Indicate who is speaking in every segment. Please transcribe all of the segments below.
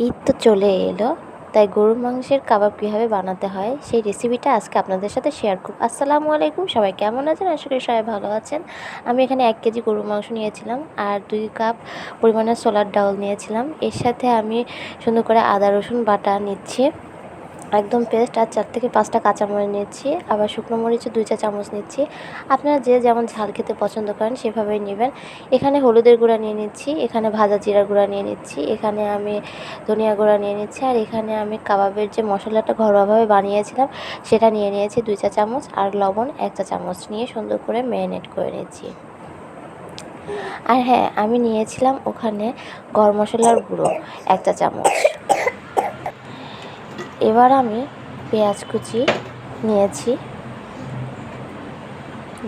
Speaker 1: ঈদ তো চলে এলো, তাই গরুর মাংসের কাবাব কীভাবে বানাতে হয় সেই রেসিপিটা আজকে আপনাদের সাথে শেয়ার করব। আসসালামু আলাইকুম, সবাই কেমন আছেন? আশা করি সবাই ভালো আছেন। আমি এখানে এক কেজি গরুর মাংস নিয়েছিলাম আর দুই কাপ পরিমাণে সোলার ডাউল নিয়েছিলাম। এর সাথে আমি সুন্দর করে আদা, রসুন বাটা নিচ্ছি। একদম পেস্ট আর চার থেকে পাঁচটা কাঁচামরিচ নিচ্ছি, আবার শুকনো মরিচও দুই চা চামচ নিচ্ছি। আপনারা যে যেমন ঝাল খেতে পছন্দ করেন সেভাবেই নেবেন। এখানে হলুদের গুঁড়া নিয়ে নিচ্ছি, এখানে ভাজা জিরার গুঁড়া নিয়ে নিচ্ছি, এখানে আমি ধনিয়া গুঁড়া নিয়ে নিচ্ছি, আর এখানে আমি কাবাবের যে মশলাটা ঘরোয়াভাবে বানিয়েছিলাম সেটা নিয়ে নিয়েছি দুই চা চামচ, আর লবণ এক চা চামচ নিয়ে সুন্দর করে ম্যারিনেট করে নিচ্ছি। আর হ্যাঁ আমি নিয়েছিলাম ওখানে গরম মশলার গুঁড়ো এক চা চামচ। এবার আমি পেঁয়াজ কুচি নিয়েছি।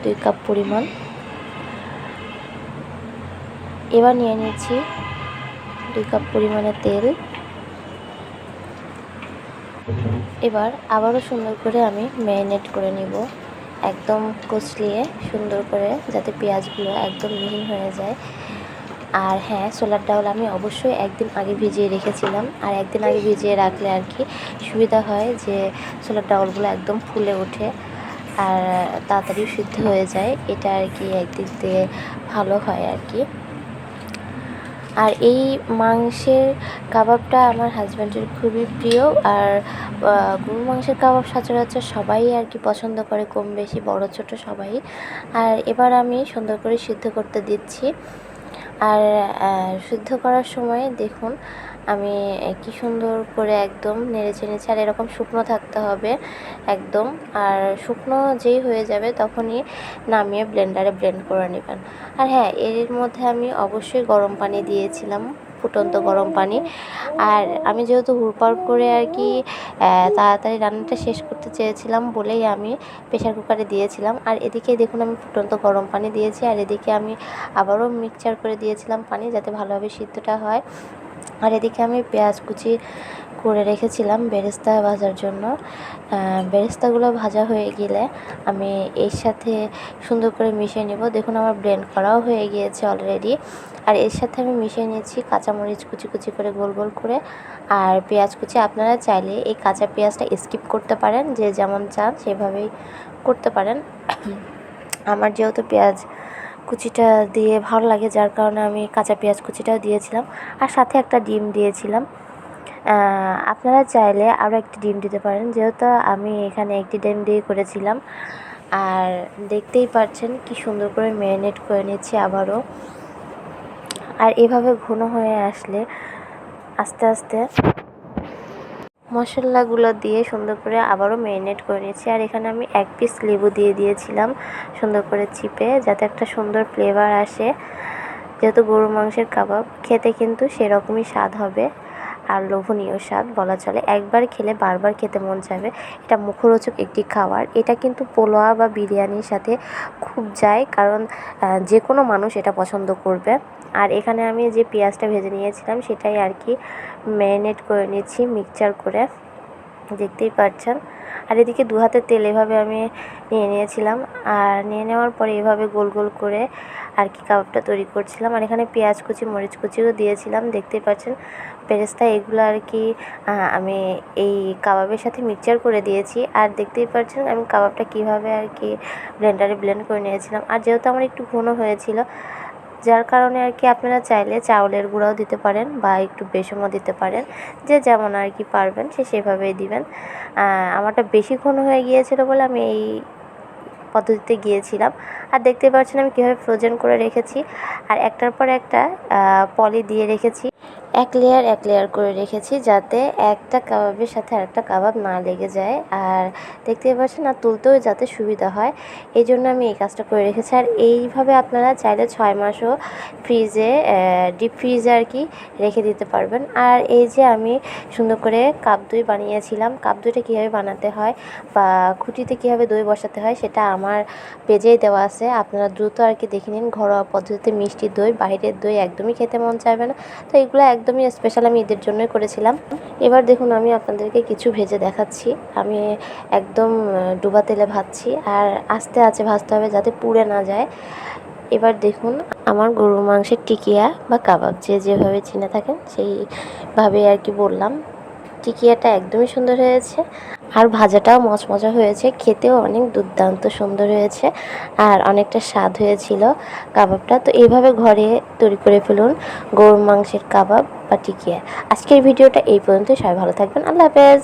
Speaker 1: দুই কাপ পরিমাণ। এবার নিয়ে নিয়েছি দুই কাপ পরিমাণে তেল। এবার আবারও সুন্দর করে আমি ম্যারিনেট করে নিব। একদম কচলিয়ে সুন্দর করে যাতে পেঁয়াজগুলো একদম মিহিন হয়ে যায়। আর হ্যাঁ ছোলার ডাউল আমি অবশ্যই একদিন আগে ভিজিয়ে রেখেছিলাম। আর একদিন আগে ভিজিয়ে রাখলে আর কি সুবিধা হয় যে ছোলার ডাউলগুলো একদম ফুলে ওঠে আর তাড়াতাড়ি সিদ্ধ হয়ে যায়। এটা আর কি একদিক দিয়ে ভালো হয় আর কি। আর এই মাংসের কাবাবটা আমার হাজব্যান্ডের খুবই প্রিয় আর গরুর মাংসের কাবাব সচরাচর সবাই আর কি পছন্দ করে, কম বেশি বড় ছোট সবাই। আর এবার আমি সুন্দর করে সিদ্ধ করতে দিচ্ছি। আর শুদ্ধ করার সময় দেখুন, আমি কি সুন্দর করে একদম নেড়ে চেড়ে আর এরকম শুকনো থাকতে হবে একদম। আর শুকনো যেই হয়ে যাবে তখনই নামিয়ে ব্লেন্ডারে ব্লেন্ড করে নেবেন। আর হ্যাঁ এর মধ্যে আমি অবশ্যই গরম পানি দিয়েছিলাম। ফুটন্ত গরম পানি। আর আমি যেহেতু হুড়পাড় করে আর কি তাড়াতাড়ি রান্নাটা শেষ করতে চেয়েছিলাম বলেই আমি প্রেশার কুকারে দিয়েছিলাম। আর এদিকে দেখুন আমি ফুটন্ত গরম পানি দিয়েছি। আর এদিকে আমি আবারও মিক্সচার করে দিয়েছিলাম পানি যাতে ভালোভাবে সিদ্ধটা হয়। আর এদিকে আমি পেঁয়াজ কুচি করে রেখেছিলাম বেরেস্তা ভাজার জন্য। বেরেস্তাগুলো ভাজা হয়ে গেলে আমি এর সাথে সুন্দর করে মিশিয়ে নেব। দেখুন আমার ব্লেন্ড করাও হয়ে গিয়েছে অলরেডি আর এর সাথে আমি মিশিয়ে নিয়েছি কাঁচামরিচ কুচি কুচি করে গোল গোল করে আর পেঁয়াজ কুচি। আপনারা চাইলে এই কাঁচা পেঁয়াজটা স্কিপ করতে পারেন, যে যেমন চান সেভাবেই করতে পারেন। আমার যেহেতু পেঁয়াজ কুচিটা দিয়ে ভালো লাগে, যার কারণে আমি কাঁচা পেঁয়াজ কুচিটাও দিয়েছিলাম। আর সাথে একটা ডিম দিয়েছিলাম। আপনারা চাইলে আরও একটি ডিম দিতে পারেন। যেহেতু আমি এখানে একটি ডিম দিয়ে করেছিলাম। আর দেখতেই পাচ্ছেন কি সুন্দর করে ম্যারিনেট করে নিচ্ছি আবারও। আর এভাবে ঘন হয়ে আসলে আস্তে আস্তে মশলাগুলো দিয়ে সুন্দর করে আবারও ম্যারিনেট করে নিয়েছি আর এখানে আমি এক পিস লেবু দিয়ে দিয়েছিলাম সুন্দর করে চিপে, যাতে একটা সুন্দর ফ্লেভার আসে। যেহেতু গরুর মাংসের কাবাব, খেতে কিন্তু সেরকমই স্বাদ হবে। আর লোভনীয় স্বাদ বলা চলে। একবার খেলে বারবার খেতে মন চাইবে। এটা মুখরোচক একটি খাবার। এটা কিন্তু পোলোয়া বা বিরিয়ানির সাথে খুব যায়, কারণ যে কোনো মানুষ এটা পছন্দ করবে। আর এখানে আমি যে পেঁয়াজটা ভেজে নিয়েছিলাম, সেটাই আর কি ম্যারিনেট করে নিচ্ছি মিক্সচার করে। দেখতেই পাচ্ছেন। আর এদিকে দু হাতে তেল এভাবে আমি নিয়ে নিয়েছিলাম। আর নিয়ে নেওয়ার পরে এভাবে গোল গোল করে আর কি কাবাবটা তৈরি করছিলাম। আর এখানে পেঁয়াজ কুচি, মরিচ কুচিও দিয়েছিলাম। দেখতেই পাচ্ছেন, পেরেস্তা এগুলো আর কি আমি এই কাবাবের সাথে মিক্সচার করে দিয়েছি। আর দেখতেই পাচ্ছেন, আমি কাবাবটা কীভাবে আর কি ব্লেন্ডারে ব্লেন্ড করে নিয়েছিলাম। আর যেহেতু আমার একটু ঘন হয়েছিল যার কারণে আর কি আপনারা চাইলে চাউলের গুঁড়াও দিতে পারেন বা একটু বেসনও দিতে পারেন। যে যেমন আর কি পারবেন, সে সেভাবেই দিবেন। আমারটা বেশি ঘন হয়ে গিয়েছিল বলে আমি এই পদ্ধতিতে গিয়েছিলাম। আর দেখতে পাচ্ছেন আমি কীভাবে ফ্রোজেন করে রেখেছি। আর একটার পর একটা পলি দিয়ে রেখেছি। এক লেয়ার এক লেয়ার করে রেখেছি যাতে একটা কাবাবের সাথে আরেকটা কাবাব না লেগে যায়। আর দেখতে পাচ্ছেন, আর তুলতেও যাতে সুবিধা হয়। এই জন্য আমি এই কাজটা করে রেখেছি। আর এইভাবে আপনারা চাইলে ছয় মাসও ফ্রিজে ডিপ ফ্রিজে আর কি রেখে দিতে পারবেন। আর এই যে আমি সুন্দর করে কাপ দই বানিয়েছিলাম, কাপ দইটা কীভাবে বানাতে হয় বা খুঁটিতে কীভাবে দই বসাতে হয় সেটা আমার পেজেই দেওয়া আছে। আপনারা দ্রুত আর কি দেখে নিন। ঘরোয়া পদ্ধতিতে মিষ্টি দই, বাইরের দই একদমই খেতে মন চাইবে না। তো এগুলো একদমই স্পেশাল আমি ঈদের জন্যই করেছিলাম। এবার দেখুন, আমি আপনাদেরকে কিছু ভেজে দেখাচ্ছি। আমি একদম ডুবা তেলে ভাজছি আর আস্তে আস্তে ভাজতে হবে যাতে পুড়ে না যায়। এবার দেখুন, আমার গরুর মাংসের টিকিয়া বা কাবাব, যে যেভাবে চিনে থাকেন সেইভাবে আর কি বললাম। টিকিয়াটা একদমই সুন্দর হয়েছে আর ভাজাটাও মচমচা হয়েছে। খেতেও অনেক দুর্দান্ত সুন্দর হয়েছে আর অনেকটা স্বাদ হয়েছিল কাবাবটা। তো এইভাবে ঘরে তৈরি করে ফেলুন গরুর মাংসের কাবাব। টিকিয়া আজকের ভিডিওটা এই পর্যন্ত সবাই ভালো থাকবেন। আল্লাহ হাফেজ।